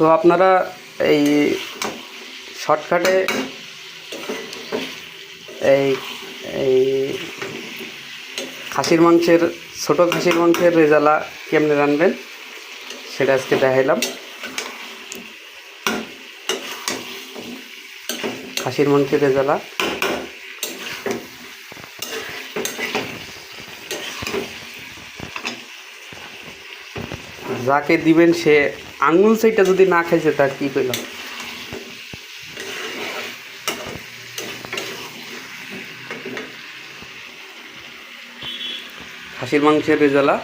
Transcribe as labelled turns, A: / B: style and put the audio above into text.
A: তো আপনারা এই শর্টকাটে এই এই খাসির মাংসের, ছোটো খাসির মাংসের রেজালা কেমনে রানবেন সেটা আজকে দেখাইলাম। খাসির মাংসের রেজালা। যাকে দিবেন সে আঙ্গুল সেইটা যদি না খাইছে তার কি কইল খাসির মাংসের রেজালা।